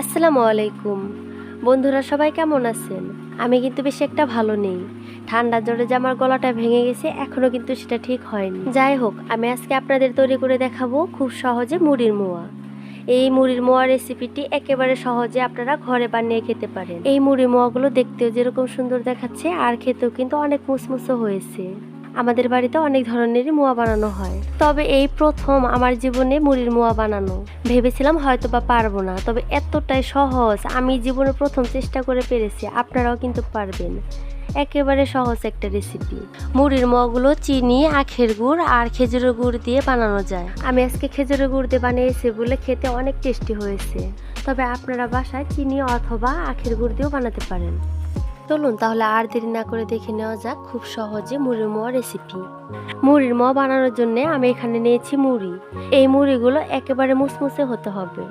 আসসালামু আলাইকুম। বন্ধুরা, সবাই কেমন আছেন? আমি কিন্তু বেশি একটা ভালো নেই। ঠান্ডা জ্বরে যে আমার গলাটা ভেঙে গেছে, এখনও কিন্তু সেটা ঠিক হয়নি। যাই হোক, আমি আজকে আপনাদের তৈরি করে দেখাবো খুব সহজে মুড়ির মোয়া। এই মুড়ির মোয়া রেসিপিটি একেবারে সহজে আপনারা ঘরে বানিয়ে খেতে পারেন। এই মুড়ির মোয়াগুলো দেখতেও যেরকম সুন্দর দেখাচ্ছে, আর খেতেও কিন্তু অনেক মুসমুসো হয়েছে। আমাদের বাড়িতে অনেক ধরনেরই মোয়া বানানো হয়। তবে এই প্রথম আমার জীবনে মুড়ির মোয়া বানানো। ভেবেছিলাম হয়তো বা পারব না, তবে এতটাই সহজ। আমি জীবনে প্রথম চেষ্টা করে পেরেছি, আপনারাও কিন্তু পারবেন। একেবারে সহজ একটা রেসিপি মুড়ির মোয়াগুলো চিনি, আখের গুড় আর খেজুরের গুড় দিয়ে বানানো যায়। আমি আজকে খেজুরের গুড় দিয়ে বানিয়েছি বলে খেতে অনেক টেস্টি হয়েছে। তবে আপনারা বাসায় চিনি অথবা আখের গুড় দিয়েও বানাতে পারেন। চলুন তাহলে আর দেরি না করে দেখে নেওয়া যাক খুব সহজে মুড়ির মোয়া রেসিপি মুড়ির মোয়া বানানোর জন্য আমি এখানে নিয়েছি মুড়ি। এই মুড়িগুলো একেবারে মুসমুসে হতে হবে।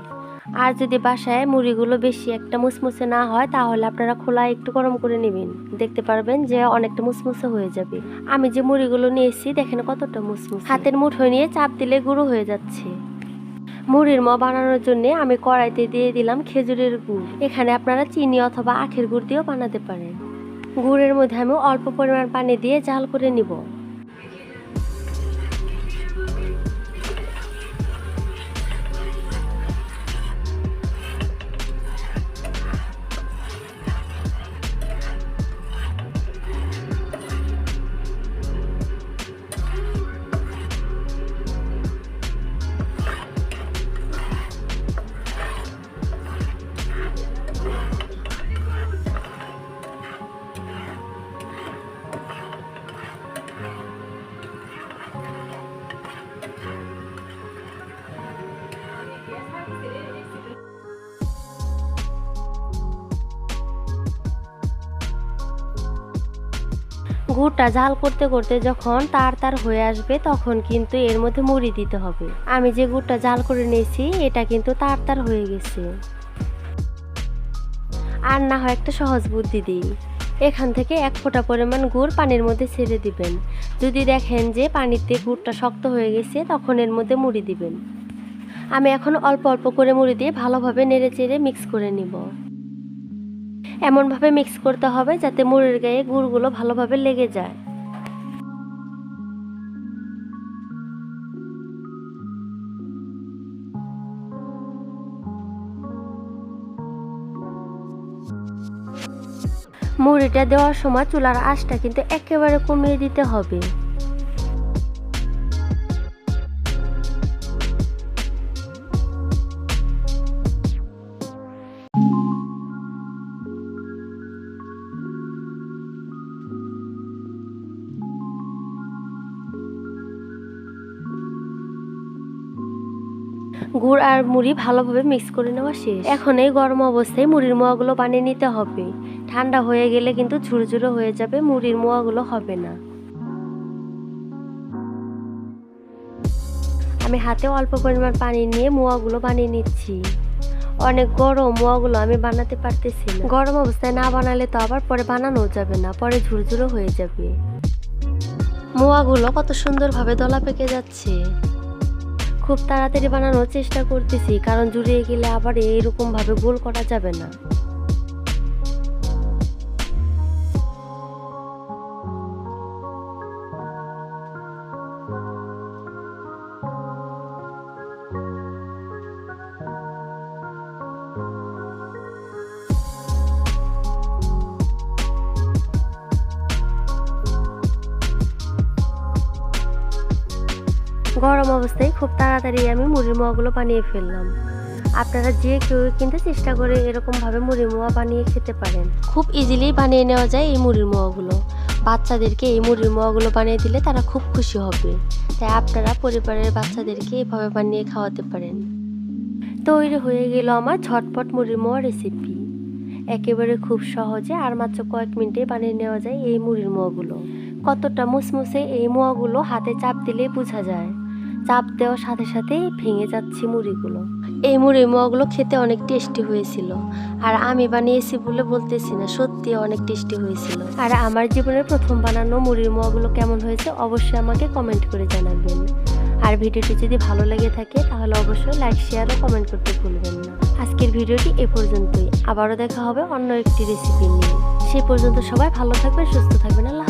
আর যদি বাসায় মুড়িগুলো বেশি একটা মুসমুসে না হয়, তাহলে আপনারা খোলা একটু গরম করে নেবেন। দেখতে পারবেন যে অনেকটা মুসমুসে হয়ে যাবে। আমি যে মুড়িগুলো নিয়েছি, দেখেন কতটা মুসমুস। হাতের মুঠো নিয়ে চাপ দিলে গুঁড়ো হয়ে যাচ্ছে। মুড়ির ম বানানোর জন্য আমি কড়াইতে দিয়ে দিলাম খেজুরের গুড়। এখানে আপনারা চিনি অথবা আখের গুড় দিয়েও বানাতে পারেন। গুড়ের মধ্যে আমি অল্প পরিমাণ পানি দিয়ে জাল করে নিব। গুড়টা জাল করতে করতে যখন তার তার হয়ে আসবে, তখন কিন্তু এর মধ্যে মুড়ি দিতে হবে। আমি যে গুড়টা জাল করে নিয়েছি, এটা কিন্তু তার তার হয়ে গেছে। আর না হয় একটা সহজ বুদ্ধি দিই। এখান থেকে এক ফোঁটা পরিমাণ গুড় পানির মধ্যে ছেড়ে দিবেন। যদি দেখেন যে পানিতে গুড়টা শক্ত হয়ে গেছে, তখন এর মধ্যে মুড়ি দিবেন। আমি এখন অল্প অল্প করে মুড়ি দিয়ে ভালোভাবে নেড়ে চেড়ে মিক্স করে নিব। এমনভাবে মিক্স করতে হবে যাতে মুড়ির গায়ে গুড়গুলো ভালোভাবে লেগে যায়। মুড়িটা দেওয়ার সময় চুলার আঁচটা কিন্তু একেবারে কমিয়ে দিতে হবে। গুড় আর মুড়ি ভালোভাবে মিক্স করে নেওয়া শেষ। এখন এই গরম অবস্থায় মুড়ির মোয়াগুলো বানিয়ে নিতে হবে। ঠান্ডা হয়ে গেলে কিন্তু ঝুরঝুরো হয়ে যাবে, মুড়ির মোয়াগুলো হবে না। আমি হাতে অল্প পরিমাণ পানি নিয়ে মোয়াগুলো বানিয়ে নিচ্ছি। অনেক গরম, মোয়াগুলো আমি বানাতে পারতেছি না। গরম অবস্থায় না বানালে তো আবার পরে বানানো যাবে না, পরে ঝুরঝুরো হয়ে যাবে। মোয়াগুলো কত সুন্দরভাবে দলা পেকে যাচ্ছে। খুব তাড়াতাড়ি বানানোর চেষ্টা করতেছি কারণ জুড়িয়ে গেলে আবার এইরকমভাবে গোল করা যাবে না। গরম অবস্থায় খুব তাড়াতাড়ি আমি মুড়ির মোয়াগুলো বানিয়ে ফেললাম। আপনারা যে কেউ কিন্তু চেষ্টা করে এরকমভাবে মুড়ির মোয়া বানিয়ে খেতে পারেন। খুব ইজিলি বানিয়ে নেওয়া যায় এই মুড়ির মোয়াগুলো। বাচ্চাদেরকে এই মুড়ির মোয়াগুলো বানিয়ে দিলে তারা খুব খুশি হবে। তাই আপনারা পরিবারের বাচ্চাদেরকে এভাবে বানিয়ে খাওয়াতে পারেন। তৈরি হয়ে গেল আমার ঝটপট মুড়ির মোয়া রেসিপি একেবারে খুব সহজে আর মাত্র কয়েক মিনিটে বানিয়ে নেওয়া যায় এই মুড়ির মোয়াগুলো। কতটা মুসমুসে এই মোয়াগুলো হাতে চাপ দিলে বোঝা যায়। চাপ দেওয়ার সাথে সাথে ভেঙে যাচ্ছে মুড়িগুলো। এই মুড়ি মোয়াগুলো খেতে অনেক টেস্টি হয়েছিল। আর আমি বানিয়েছি বলে বলতেছি না সত্যি অনেক টেস্টি হয়েছিল। আর আমার জীবনের প্রথম বানানো মুড়ির মোয়াগুলো কেমন হয়েছে অবশ্যই আমাকে কমেন্ট করে জানাবেন। আর ভিডিওটি যদি ভালো লেগে থাকে, তাহলে অবশ্যই লাইক, শেয়ার ও কমেন্ট করতে ভুলবেন না। আজকের ভিডিওটি এ পর্যন্তই। আবারও দেখা হবে অন্য একটি রেসিপি নিয়ে। সেই পর্যন্ত সবাই ভালো থাকবেন, সুস্থ থাকবেন। আল্লাহ